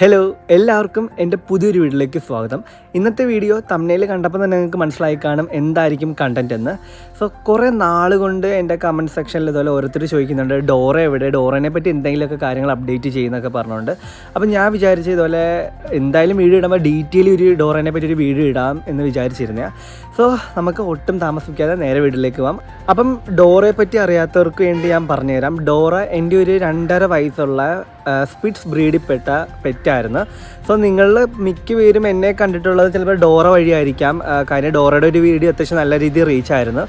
Hello എല്ലാവർക്കും എന്റെ പുതിയൊരു വീഡിയോയിലേക്ക് സ്വാഗതം. ഇന്നത്തെ വീഡിയോ തമ്മിൽ കണ്ടപ്പോൾ തന്നെ നിങ്ങൾക്ക് മനസ്സിലായി കാണും എന്തായിരിക്കും കണ്ടന്റ് എന്ന്. സോ കുറേ നാൾ കൊണ്ട് എന്റെ കമന്റ് സെക്ഷനിൽ ഇതുപോലെ ഓരോരുത്തർ ചോദിക്കുന്നുണ്ട് ഡോറ എവിടെ? ഡോറനെ പറ്റി എന്തെങ്കിലുമൊക്കെ കാര്യങ്ങൾ അപ്ഡേറ്റ് ചെയ്യുന്നൊക്കെ പറഞ്ഞുകൊണ്ട്. അപ്പോൾ ഞാൻ വിചാരിച്ച ഇതുപോലെ എന്തായാലും വീഡിയോ ഇടുമ്പോൾ ഡീറ്റെയിൽ ഒരു ഡോറനെ പറ്റി ഒരു വീഡിയോ ഇടാം എന്ന് വിചാരിച്ചിരുന്നേ സോ നമുക്ക് ഒട്ടും താമസിക്കാതെ നേരെ വീട്ടിലേക്ക് പോകാം അപ്പം ഡോറയെ പറ്റി അറിയാത്തവർക്ക് വേണ്ടി ഞാൻ പറഞ്ഞുതരാം. ഡോറ എന്റെ ഒരു രണ്ടര വയസ്സുള്ള സ്പിറ്റ്സ് ബ്രീഡിൽപ്പെട്ട പെറ്റായിരുന്നു. സോ നിങ്ങൾ മിക്ക പേരും എന്നെ കണ്ടിട്ടുള്ളത് ചിലപ്പോൾ ഡോറ വഴിയായിരിക്കാം. കാര്യം ഡോറയുടെ ഒരു വീഡിയോ അത്യാവശ്യം നല്ല രീതിയിൽ റീച്ച് ആയിരുന്നു.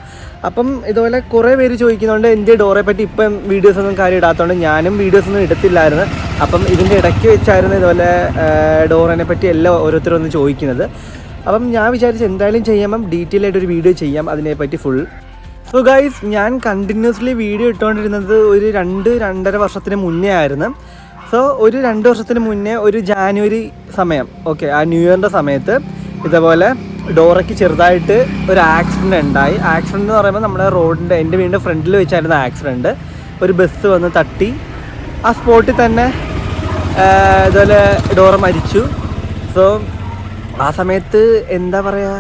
അപ്പം ഇതുപോലെ കുറേ പേര് ചോദിക്കുന്നുണ്ട് എന്റെ ഡോറയെ പറ്റി ഇപ്പം വീഡിയോസ് ഒന്നും കാര്യം ഇടാത്തതുകൊണ്ട് ഞാനും വീഡിയോസ് ഒന്നും എടുത്തില്ലായിരുന്നു അപ്പം ഇതിന്റെ ഇടയ്ക്ക് വെച്ചായിരുന്നു ഇതുപോലെ ഡോറിനെ പറ്റി എല്ലാം ഓരോരുത്തരും ഒന്ന് ചോദിക്കുന്നത്. അപ്പം ഞാൻ വിചാരിച്ചു എന്തായാലും ചെയ്യാം. ഡീറ്റെയിൽ ആയിട്ട് ഒരു വീഡിയോ ചെയ്യാം അതിനെപ്പറ്റി ഫുൾ സോ ഗൈസ് ഞാൻ കണ്ടിന്യൂസ്ലി വീഡിയോ ഇട്ടുകൊണ്ടിരുന്നത് ഒരു രണ്ട് രണ്ടര വർഷത്തിന് മുന്നേ ആയിരുന്നു. സോ ഒരു രണ്ട് വർഷത്തിന് മുന്നേ ഒരു ജാനുവരി സമയം ഓക്കെ ആ ന്യൂ ഇയറിന്റെ സമയത്ത് ഇതേപോലെ ഡോറയ്ക്ക് ചെറുതായിട്ട് ഒരു ആക്സിഡന്റ് ഉണ്ടായി. ആക്സിഡന്റ് എന്ന് പറയുമ്പോൾ നമ്മുടെ റോഡിന്റെ എന്റെ വീടിന്റെ ഫ്രണ്ടിൽ വെച്ചായിരുന്നു ആക്സിഡന്റ് ഒരു ബസ് വന്ന് തട്ടി. ആ സ്പോട്ടിൽ തന്നെ ഇതുപോലെ ഡോറ മരിച്ചു. സോ ആ സമയത്ത് എന്താ പറയുക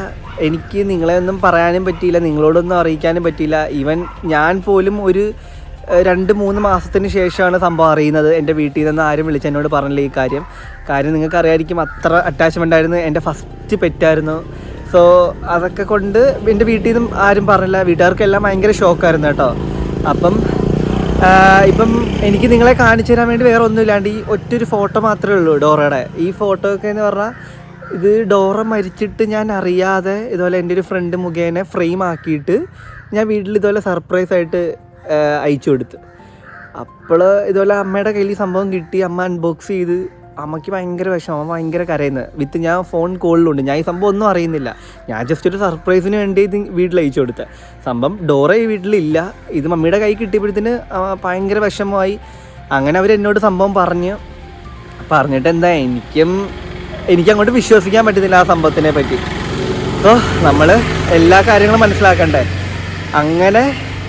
എനിക്ക് നിങ്ങളെ ഒന്നും പറയാനും പറ്റിയില്ല നിങ്ങളോടൊന്നും അറിയിക്കാനും പറ്റിയില്ല. ഈവൻ ഞാൻ പോലും ഒരു രണ്ട് മൂന്ന് മാസത്തിന് ശേഷമാണ് സംഭവം അറിയുന്നത്. എന്റെ വീട്ടിൽ നിന്ന് ആരും വിളിച്ച് എന്നോട് പറഞ്ഞില്ല ഈ കാര്യം. കാര്യം നിങ്ങൾക്ക് അറിയായിരിക്കും അത്ര അറ്റാച്ച്മെന്റ് ആയിരുന്നു. എന്റെ ഫസ്റ്റ് പെറ്റായിരുന്നു. സോ അതൊക്കെ കൊണ്ട് എന്റെ വീട്ടിൽ നിന്നും ആരും പറഞ്ഞില്ല. വീട്ടുകാർക്കെല്ലാം ഭയങ്കര ഷോക്കായിരുന്നു കേട്ടോ. അപ്പം ഇപ്പം എനിക്ക് നിങ്ങളെ കാണിച്ചു തരാൻ വേണ്ടി വേറെ ഒന്നുമില്ലാണ്ട് ഈ ഒറ്റൊരു ഫോട്ടോ മാത്രമേ ഉള്ളൂ ഡോറയുടെ. ഈ ഫോട്ടോ ഒക്കെ എന്ന് പറഞ്ഞാൽ ഇത് ഡോറ മരിച്ചിട്ട് ഞാൻ അറിയാതെ ഇതുപോലെ എന്റെ ഒരു ഫ്രണ്ട് മുഖേന ഫ്രെയിം ആക്കിയിട്ട് ഞാൻ വീട്ടിൽ ഇതുപോലെ സർപ്രൈസ് ആയിട്ട് അയച്ചു കൊടുത്ത്. അപ്പോൾ ഇതുപോലെ അമ്മയുടെ കയ്യിൽ സംഭവം കിട്ടി അമ്മ അൺബോക്സ് ചെയ്ത് അമ്മയ്ക്ക് ഭയങ്കര വിഷമം. അമ്മ ഭയങ്കര കരയുന്നത്. വിത്ത് ഞാൻ ഫോൺ കോളിലുണ്ട്. ഞാൻ ഈ സംഭവം ഒന്നും അറിയുന്നില്ല. ഞാൻ ജസ്റ്റ് ഒരു സർപ്രൈസിന് വേണ്ടി ഇത് വീട്ടിൽ അയച്ചു കൊടുത്തത് സംഭവം ഡോറ ഈ വീട്ടിലില്ല. ഇത് മമ്മിയുടെ കൈ കിട്ടിയപ്പോഴത്തേന് ഭയങ്കര വിഷമമായി. അങ്ങനെ അവർ എന്നോട് സംഭവം പറഞ്ഞു പറഞ്ഞിട്ട് എന്താ എനിക്കും എനിക്ക് അങ്ങോട്ട് വിശ്വസിക്കാൻ പറ്റുന്നില്ല ആ സംഭവത്തിനെ പറ്റി. അപ്പോൾ നമ്മൾ എല്ലാ കാര്യങ്ങളും മനസ്സിലാക്കണ്ടേ? അങ്ങനെ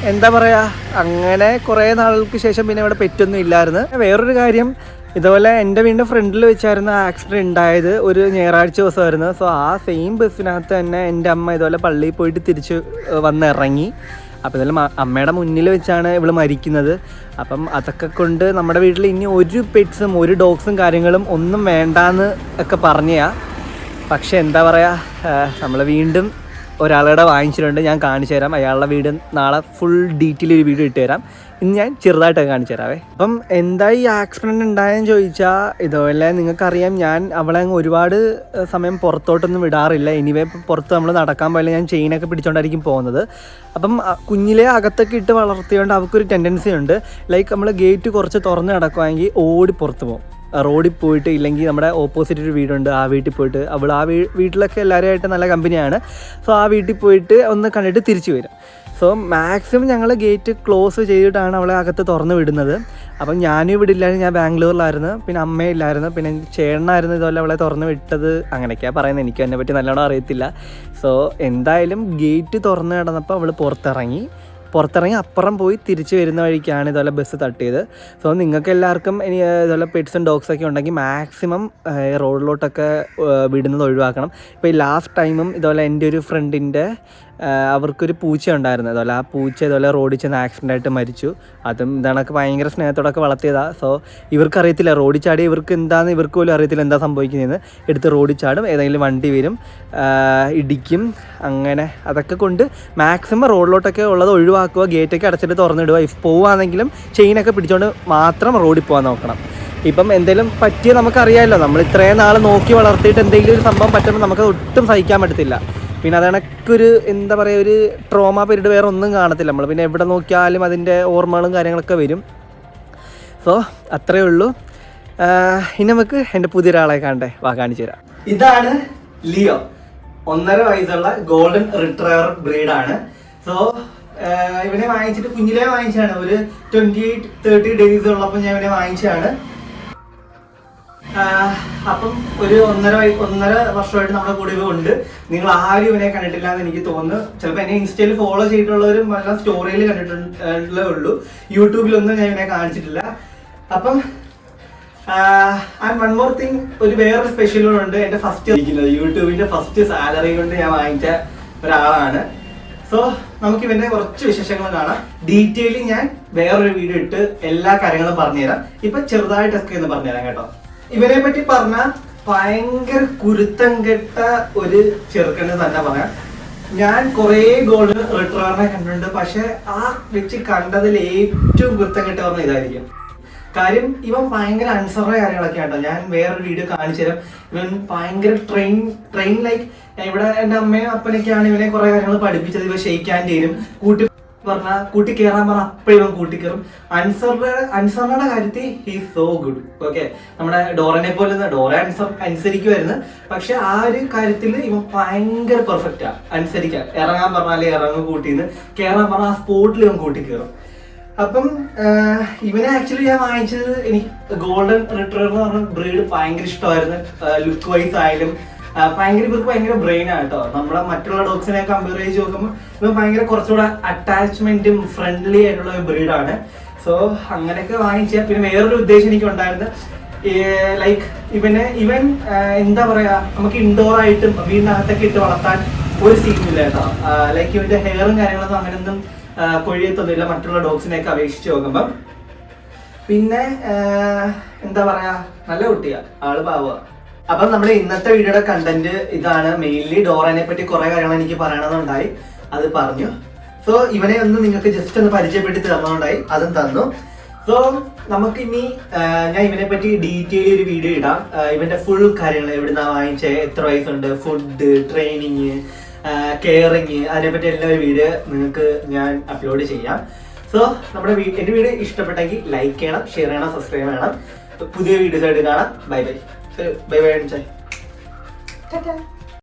എന്താ പറയുക അങ്ങനെ കുറേ നാളുകൾക്ക് ശേഷം പിന്നെ ഇവിടെ പെറ്റൊന്നും ഇല്ലായിരുന്നു. വേറൊരു കാര്യം ഇതുപോലെ എന്റെ വീടിന്റെ ഫ്രണ്ടിൽ വെച്ചായിരുന്നു ആക്സിഡന്റ് ഉണ്ടായത് ഒരു ഞായറാഴ്ച ദിവസമായിരുന്നു. സോ ആ സെയിം ബസ്സിനകത്ത് തന്നെ എന്റെ അമ്മ ഇതുപോലെ പള്ളിയിൽ പോയിട്ട് തിരിച്ച് വന്ന് ഇറങ്ങി അപ്പോൾ ഇതെല്ലാം മ- അമ്മയുടെ മുന്നിൽ വെച്ചാണ് ഇവൾ മരിക്കുന്നത്. അപ്പം അതൊക്കെ കൊണ്ട് നമ്മുടെ വീട്ടിൽ ഇനി ഒരു പെറ്റ്സും ഒരു ഡോഗ്സും കാര്യങ്ങളും ഒന്നും വേണ്ടാന്ന് ഒക്കെ പറഞ്ഞാ പക്ഷേ എന്താ പറയുക നമ്മൾ വീണ്ടും ഒരാളുടെ വാങ്ങിച്ചിട്ടുണ്ട് ഞാൻ കാണിച്ചു തരാം. അയാളുടെ വീട് നാളെ ഫുൾ ഡീറ്റെയിൽ ഒരു വീഡിയോ ഇട്ട് തരാം. ഇന്ന് ഞാൻ ചെറുതായിട്ടൊക്കെ കാണിച്ചു തരാവേ. അപ്പം എന്താ ഈ ആക്സിഡന്റ് ഉണ്ടായെന്ന് ചോദിച്ചാൽ ഇതുപോലെ നിങ്ങൾക്കറിയാം ഞാൻ അവളെ അങ്ങ് ഒരുപാട് സമയം പുറത്തോട്ടൊന്നും വിടാറില്ല. ഇനിവേ പുറത്ത് നമ്മൾ നടക്കാൻ പോയാലും ഞാൻ ചെയിനൊക്കെ പിടിച്ചോണ്ടായിരിക്കും പോകുന്നത്. അപ്പം കുഞ്ഞിലെ അകത്തൊക്കെ ഇട്ട് വളർത്തിയോണ്ട് അവൾക്കൊരു ടെൻഡൻസി ഉണ്ട്. ലൈക്ക് നമ്മൾ ഗേറ്റ് കുറച്ച് തുറന്ന് നടക്കുവാണെങ്കിൽ ഓടി പുറത്ത് പോകും. റോഡിൽ പോയിട്ട് ഇല്ലെങ്കിൽ നമ്മുടെ ഓപ്പോസിറ്റ് ഒരു വീടുണ്ട് ആ വീട്ടിൽ പോയിട്ട്. അവൾ ആ വീ വീട്ടിലൊക്കെ എല്ലാവരുമായിട്ട് നല്ല കമ്പനിയാണ് സോ ആ വീട്ടിൽ പോയിട്ട് ഒന്ന് കണ്ടിട്ട് തിരിച്ചു വരും. സോ മാക്സിമം ഞങ്ങൾ ഗേറ്റ് ക്ലോസ് ചെയ്തിട്ടാണ് അവളെ അകത്ത് തുറന്ന് വിടുന്നത്. അപ്പം ഞാനും ഇവിടെ ഇല്ലായിരുന്നു ഞാൻ ബാംഗ്ലൂരിലായിരുന്നു. പിന്നെ അമ്മയില്ലായിരുന്നു പിന്നെ ചേട്ടനായിരുന്നു ഇതുപോലെ അവളെ തുറന്ന് വിട്ടത്. അങ്ങനെയൊക്കെയാണ് പറയുന്നത്. എനിക്ക് അതിനെ പറ്റി നല്ലോണം അറിയത്തില്ല. സോ എന്തായാലും ഗേറ്റ് തുറന്ന് കിടന്നപ്പോൾ അവൾ പുറത്തിറങ്ങി. പുറത്തിറങ്ങി അപ്പുറം പോയി തിരിച്ചു വരുന്ന വഴിക്കാണ് ഇതുപോലെ ബസ് തട്ടിയത്. സോ നിങ്ങൾക്ക് എല്ലാവർക്കും ഇനി ഇതുപോലെ പെറ്റ്സും ഡോഗ്സൊക്കെ ഉണ്ടെങ്കിൽ മാക്സിമം റോഡിലോട്ടൊക്കെ വിടുന്നത് ഒഴിവാക്കണം. ഇപ്പോൾ ഈ ലാസ്റ്റ് ടൈമും ഇതുപോലെ എന്റെ ഒരു ഫ്രണ്ടിന്റെ അവർക്കൊരു പൂച്ച ഉണ്ടായിരുന്നു. അതുപോലെ ആ പൂച്ച ഇതുപോലെ റോഡിൽ ചെന്ന് ആക്സിഡന്റ് ആയിട്ട് മരിച്ചു. അതും ഇതാണൊക്കെ ഭയങ്കര സ്നേഹത്തോടൊക്കെ വളർത്തിയതാണ് സോ ഇവർക്ക് അറിയത്തില്ല റോഡിൽ ചാടി ഇവർക്ക് എന്താണെന്ന് ഇവർക്ക് പോലും അറിയത്തില്ല എന്താ സംഭവിക്കുന്നതെന്ന്. എടുത്ത് റോഡിൽ ചാടും ഏതെങ്കിലും വണ്ടി വരും ഇടിക്കും അങ്ങനെ അതൊക്കെ കൊണ്ട് മാക്സിമം റോഡിലോട്ടൊക്കെ ഉള്ളത് ഒഴിവാക്കുക ഗേറ്റൊക്കെ അടച്ചിട്ട് തുറന്നിടുക. ഇഫ് പോവുകയാണെങ്കിലും ചെയിനൊക്കെ പിടിച്ചുകൊണ്ട് മാത്രം റോഡിൽ പോകാൻ നോക്കണം. ഇപ്പം എന്തെങ്കിലും പറ്റിയ നമുക്കറിയാമല്ലോ നമ്മൾ ഇത്രയും നാൾ നോക്കി വളർത്തിയിട്ട് എന്തെങ്കിലും ഒരു സംഭവം പറ്റുമ്പോൾ നമുക്ക് ഒട്ടും സഹിക്കാൻ പറ്റത്തില്ല. പിന്നെ അത് കണക്കൊരു എന്താ പറയുക ഒരു ട്രോമ പീരീഡ് വേറെ ഒന്നും കാണത്തില്ല. നമ്മൾ പിന്നെ എവിടെ നോക്കിയാലും അതിന്റെ ഓർമ്മകളും കാര്യങ്ങളൊക്കെ വരും. സോ അത്രയേ ഉള്ളൂ. ഇനി നമുക്ക് എന്റെ പുതിയൊരാളെ കാണണ്ടേ വാ കാണിച്ചു തരാം. ഇതാണ് ലിയോ. ഒന്നര വയസ്സുള്ള ഗോൾഡൻ റിട്ടയർ ബ്രീഡാണ്. സോ ഇവനെ വാങ്ങിച്ചിട്ട് കുഞ്ഞിലേ വാങ്ങിച്ചാണ് ഒരു ട്വന്റി എയ്റ്റ് തേർട്ടി ഡേയ്സ് ഉള്ളപ്പോൾ ഞാൻ ഇവനെ വാങ്ങിച്ചതാണ്. ആഹ് അപ്പം ഒരു ഒന്നര ഒന്നര വർഷമായിട്ട് നമ്മുടെ കൂടെ ഉണ്ട്. നിങ്ങൾ ആരും ഇവനെ കണ്ടിട്ടില്ല എന്ന് എനിക്ക് തോന്നുന്നു. ചിലപ്പോൾ എന്നെ ഇൻസ്റ്റയിൽ ഫോളോ ചെയ്തിട്ടുള്ളവരും വല്ല സ്റ്റോറിയിൽ കണ്ടിട്ടുള്ളേ ഉള്ളൂ യൂട്യൂബിലൊന്നും ഞാൻ ഇവനെ കാണിച്ചിട്ടില്ല. അപ്പം ആൻഡ് വൺ മോർ തിങ് ഒരു വേറെ സ്പെഷ്യൽ ഉണ്ട്. എന്റെ ഫസ്റ്റ് യൂട്യൂബിന്റെ ഫസ്റ്റ് സാലറി കൊണ്ട് ഞാൻ വാങ്ങിച്ച ഒരാളാണ്. സോ നമുക്ക് ഇവന്റെ കുറച്ച് വിശേഷങ്ങൾ കാണാം. ഡീറ്റെയിലി ഞാൻ വേറൊരു വീഡിയോ ഇട്ട് എല്ലാ കാര്യങ്ങളും പറഞ്ഞുതരാം. ഇപ്പൊ ചെറുതായിട്ടൊക്കെ ഒന്ന് പറഞ്ഞുതരാം കേട്ടോ. ഇവനെ പറ്റി പറഞ്ഞ ഭയങ്കര കുരുത്തം കെട്ട ഒരു ചെറുക്കന് തന്നെ പറയാം. ഞാൻ കുറേ ഗോൾ റിട്ടേറിനെ കണ്ടിട്ടുണ്ട് പക്ഷെ ആ വെച്ച് കണ്ടതിൽ ഏറ്റവും കുരുത്തം കെട്ട പറഞ്ഞ ഇതായിരിക്കും. കാര്യം ഇവൻ ഭയങ്കര അൺസറുടെ കാര്യങ്ങളൊക്കെ ആട്ടോ ഞാൻ വേറൊരു വീഡിയോ കാണിച്ചു തരാം. ഇവൻ ഭയങ്കര ട്രെയിൻ ട്രെയിൻ ലൈക്ക് ഇവിടെ എന്റെ അമ്മയും അപ്പനൊക്കെയാണ് ഇവനെ കുറെ കാര്യങ്ങൾ പഠിപ്പിച്ചത്. ഇവ ഷെയ്ക്കാൻ ചെയ്യും കൂട്ടി പറഞ്ഞ കൂട്ടി കയറാൻ പറഞ്ഞ അപ്പഴും കൂട്ടി കയറും അൻസറുടെ അൻസറിന്റെ കാര്യത്തിൽ ഹി സോ ഗുഡ് ഓക്കെ നമ്മുടെ ഡോറനെ പോലെ ഡോറ അൻസർ അനുസരിക്കുമായിരുന്നു പക്ഷെ ആ ഒരു കാര്യത്തിൽ ഇവൻ ഭയങ്കര പെർഫെക്റ്റാ അനുസരിക്കാൻ ഇറങ്ങാൻ പറഞ്ഞാൽ ഇറങ്ങും കൂട്ടിന്ന്. കയറാൻ പറഞ്ഞാൽ ആ സ്പോട്ടിൽ ഇവൻ കൂട്ടി കയറും അപ്പം ഇവനെ ആക്ച്വലി ഞാൻ വാങ്ങിച്ചത് എനിക്ക് ഗോൾഡൻ റിട്രീവർ എന്ന് പറഞ്ഞ ബ്രീഡ് ഭയങ്കര ഇഷ്ടമായിരുന്നു. ലുക്ക് വൈസ് ആയാലും ഭയങ്കര ഇവർക്ക് ഭയങ്കര ബ്രെയിൻ ആണ് കേട്ടോ. നമ്മളെ മറ്റുള്ള ഡോഗ്സിനെ കമ്പയർ ചെയ്ത് നോക്കുമ്പോൾ ഇവർ ഭയങ്കര കുറച്ചുകൂടെ അറ്റാച്ച്മെന്റും ഫ്രണ്ട്ലി ആയിട്ടുള്ള ഒരു ബ്രീഡാണ് സോ അങ്ങനെയൊക്കെ വാങ്ങിച്ച പിന്നെ വേറൊരു ഉദ്ദേശം എനിക്ക് ഉണ്ടായിരുന്നത് ലൈക്ക് ഇവന് ഇവൻ എന്താ പറയാ നമുക്ക് ഇൻഡോർ ആയിട്ടും വീടിനകത്തൊക്കെ ഇട്ട് വളർത്താൻ ഒരു സീനില്ല കേട്ടോ. ലൈക്ക് ഇവന്റെ ഹെയറും കാര്യങ്ങളൊന്നും അങ്ങനെയൊന്നും കൊഴിയത്തൊന്നുമില്ല. മറ്റുള്ള ഡോഗ്സിനെയൊക്കെ അപേക്ഷിച്ച് നോക്കുമ്പം. പിന്നെ എന്താ പറയാ നല്ല കുട്ടിയാ. ആൾ പാവുക അപ്പം നമ്മൾ ഇന്നത്തെ വീഡിയോയുടെ കണ്ടന്റ് ഇതാണ്. മെയിൻലി ഡോറനെ പറ്റി കുറെ കാര്യങ്ങൾ എനിക്ക് പറയണമെന്നുണ്ടായി. അത് പറഞ്ഞു. സോ ഇവനെ ഒന്ന് നിങ്ങൾക്ക് ജസ്റ്റ് ഒന്ന് പരിചയപ്പെടുത്തി തന്നതുകൊണ്ടായി. അതും തന്നു. സോ നമുക്ക് ഇനി ഞാൻ ഇവനെ പറ്റി ഡീറ്റെയിൽ ഒരു വീഡിയോ ഇടാം. ഇവന്റെ ഫുൾ കാര്യങ്ങൾ എവിടുന്ന വാങ്ങിച്ച എത്ര വയസ്സുണ്ട് ഫുഡ് ട്രെയിനിങ് കെയറിങ് അതിനെപ്പറ്റി എല്ലാ ഒരു വീഡിയോ നിങ്ങൾക്ക് ഞാൻ അപ്ലോഡ് ചെയ്യാം. സോ നമ്മുടെ എന്റെ വീഡിയോ ഇഷ്ടപ്പെട്ടെങ്കിൽ ലൈക്ക് ചെയ്യണം ഷെയർ ചെയ്യണം സബ്സ്ക്രൈബ് ചെയ്യണം. പുതിയ വീഡിയോസ് ആയിട്ട് കാണാം. Bye bye bye bye